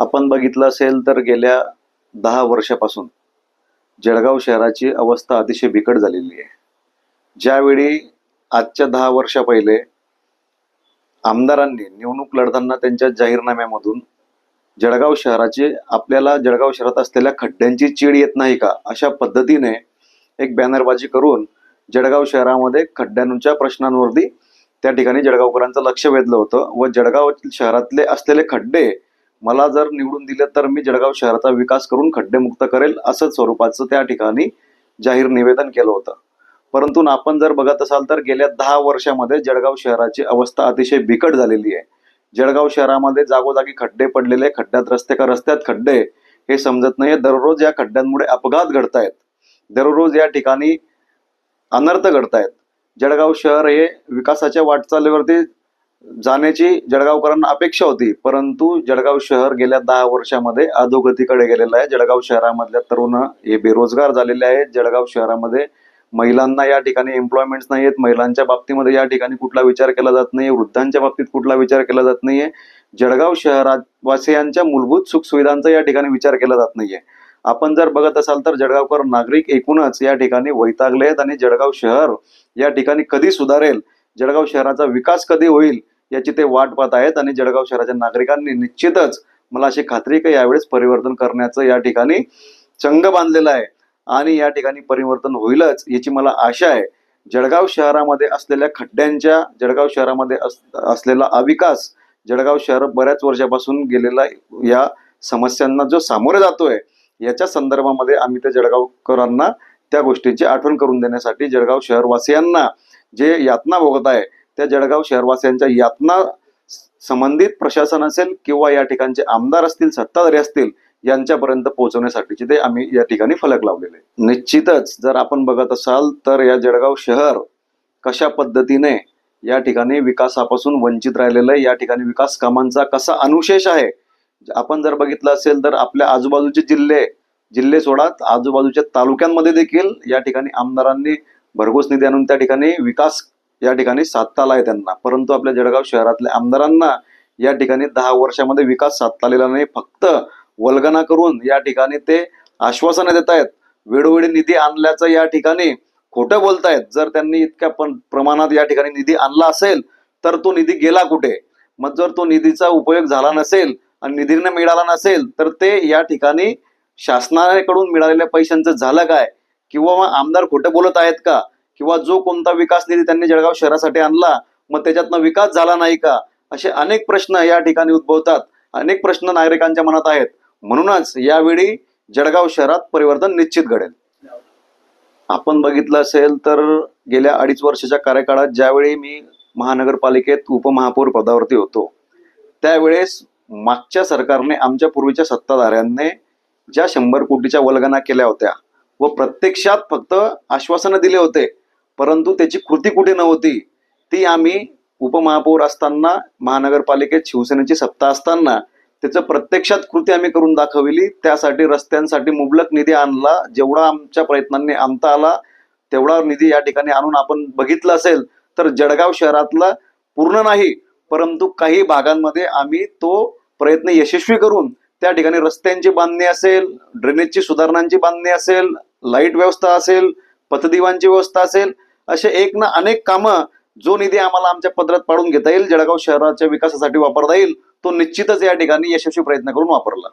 आपण बघितलं असेल तर गेल्या दहा वर्षापासून जळगाव शहराची अवस्था अतिशय बिकट झालेली आहे. ज्यावेळी आजच्या दहा वर्षा पहिले आमदारांनी निवडणूक लढताना त्यांच्या जाहीरनाम्यामधून जळगाव शहराचे आपल्याला जळगाव शहरात असलेल्या खड्ड्यांची चीड येत नाही का अशा पद्धतीने एक बॅनरबाजी करून जळगाव शहरामध्ये खड्ड्यांच्या प्रश्नांवरती त्या ठिकाणी जळगावकरांचं लक्ष वेधलं होतं व जळगाव शहरातले असलेले खड्डे मला जर निवडून दिलं तर मी जळगाव शहराचा विकास करून खड्डेमुक्त करेल असं स्वरूपाचं त्या ठिकाणी जाहीर निवेदन केलं होतं. परंतु आपण जर बघत असाल तर गेल्या दहा वर्षामध्ये जळगाव शहराची अवस्था अतिशय बिकट झालेली आहे. जळगाव शहरामध्ये जागोजागी खड्डे पडलेले खड्ड्यात रस्ते का रस्त्यात खड्डे हे समजत नाही दररोज या खड्ड्यांमुळे अपघात घडतायत. दररोज या ठिकाणी अनर्थ घडतायत. जळगाव शहर हे विकासाच्या वाटचालीवरती जाण्याची जळगावकरांना अपेक्षा होती परंतु जळगाव शहर गेल्या दहा वर्षामध्ये अधोगतीकडे गेलेलं आहे. जळगाव शहरामधल्या तरुण हे बेरोजगार झालेले आहेत. जळगाव शहरामध्ये महिलांना या ठिकाणी एम्प्लॉयमेंट्स नाही आहेत. महिलांच्या बाबतीमध्ये या ठिकाणी कुठला विचार केला जात नाही वृद्धांच्या बाबतीत कुठला विचार केला जात नाहीये. जळगाव शहरात वासियांच्या मूलभूत सुखसुविधांचा या ठिकाणी विचार केला जात नाहीये. आपण जर बघत असाल तर जळगावकर नागरिक एकूणच या ठिकाणी वैतागले आहेत आणि जळगाव शहर या ठिकाणी कधी सुधारेल? जळगाव शहराचा विकास कधी होईल? याची ते वाट पाहत आहेत आणि जळगाव शहराच्या नागरिकांनी निश्चितच मला अशी खात्री की यावेळेस परिवर्तन करण्याचं या ठिकाणी चंग बांधलेलं आहे आणि या ठिकाणी परिवर्तन होईलच याची मला आशा आहे. जळगाव शहरामध्ये असलेल्या खड्ड्यांच्या जळगाव शहरामध्ये अस- असलेला अविकास जळगाव शहर बऱ्याच वर्षापासून गेलेला या समस्यांना जो सामोरे जातोय याच्या संदर्भामध्ये आम्ही त्या जळगावकरांना त्या गोष्टीची आठवण करून देण्यासाठी जळगाव शहरवासियांना जे यातना भोगत आहे त्या जळगाव शहरवासियांच्या यातना संबंधित प्रशासन असेल किंवा या ठिकाणचे आमदार असतील सत्ताधारी असतील यांच्यापर्यंत पोहोचवण्यासाठीचे ते आम्ही या ठिकाणी फलक लावलेले निश्चितच जर आपण बघत असाल तर या जळगाव शहर कशा पद्धतीने या ठिकाणी विकासापासून वंचित राहिलेलं आहे या ठिकाणी विकास कामांचा कसा अनुशेष आहे? आपण जर बघितलं असेल तर आपल्या आजूबाजूचे जिल्हे जिल्हे सोडात आजूबाजूच्या तालुक्यांमध्ये देखील या ठिकाणी आमदारांनी भरघोस निधी आणून त्या ठिकाणी विकास या ठिकाणी साधता आला आहे त्यांना. परंतु आपल्या जळगाव शहरातल्या आमदारांना या ठिकाणी दहा वर्षामध्ये विकास साधता आलेला नाही. फक्त वल्गना करून या ठिकाणी ते आश्वासनं देत आहेत. वेळोवेळी निधी आणल्याचं या ठिकाणी खोटं बोलतायत जर त्यांनी इतक्या पण प्रमाणात या ठिकाणी निधी आणला असेल तर तो निधी गेला कुठे? मग जर तो निधीचा उपयोग झाला नसेल आणि निधीने मिळाला नसेल तर ते या ठिकाणी शासनाकडून मिळालेल्या पैशांचं झालं काय? किंवा मग आमदार खोटं बोलत आहेत का? किंवा जो कोणता विकास निधी त्यांनी जळगाव शहरासाठी आणला मग त्याच्यातनं विकास झाला नाही का? असे अनेक प्रश्न या ठिकाणी उद्भवतात. अनेक प्रश्न नागरिकांच्या मनात आहेत. म्हणूनच यावेळी जळगाव शहरात परिवर्तन निश्चित घडेल. आपण बघितलं असेल तर गेल्या अडीच वर्षाच्या कार्यकाळात ज्यावेळी मी महानगरपालिकेत उपमहापौर पदावरती होतो त्यावेळेस मागच्या सरकारने आमच्या पूर्वीच्या सत्ताधाऱ्यांनी ज्या शंभर कोटीच्या वल्गना केल्या होत्या व प्रत्यक्षात फक्त आश्वासनं दिले होते परंतु त्याची कृती कुठे नव्हती ती आम्ही उपमहापौर असताना महानगरपालिकेत शिवसेनेची सत्ता असताना त्याचं प्रत्यक्षात कृती आम्ही करून दाखवली. त्यासाठी रस्त्यांसाठी मुबलक निधी आणला. जेवढा आमच्या प्रयत्नांनी आणता आला तेवढा निधी या ठिकाणी आणून आपण बघितलं असेल तर जळगाव शहरातला पूर्ण नाही परंतु काही भागांमध्ये आम्ही तो प्रयत्न यशस्वी करून त्या ठिकाणी रस्त्यांची बांधणी असेल ड्रेनेजची सुधारणांची बांधणी असेल लाइट व्यवस्था असेल पथदिवांची व्यवस्था असेल असे एक ना अनेक कामं जो निधी आम्हाला आमच्या पदरात पाडून घेता येईल जळगाव शहराच्या विकासासाठी वापरता येईल तो निश्चितच या ठिकाणी यशस्वी प्रयत्न करून वापरला.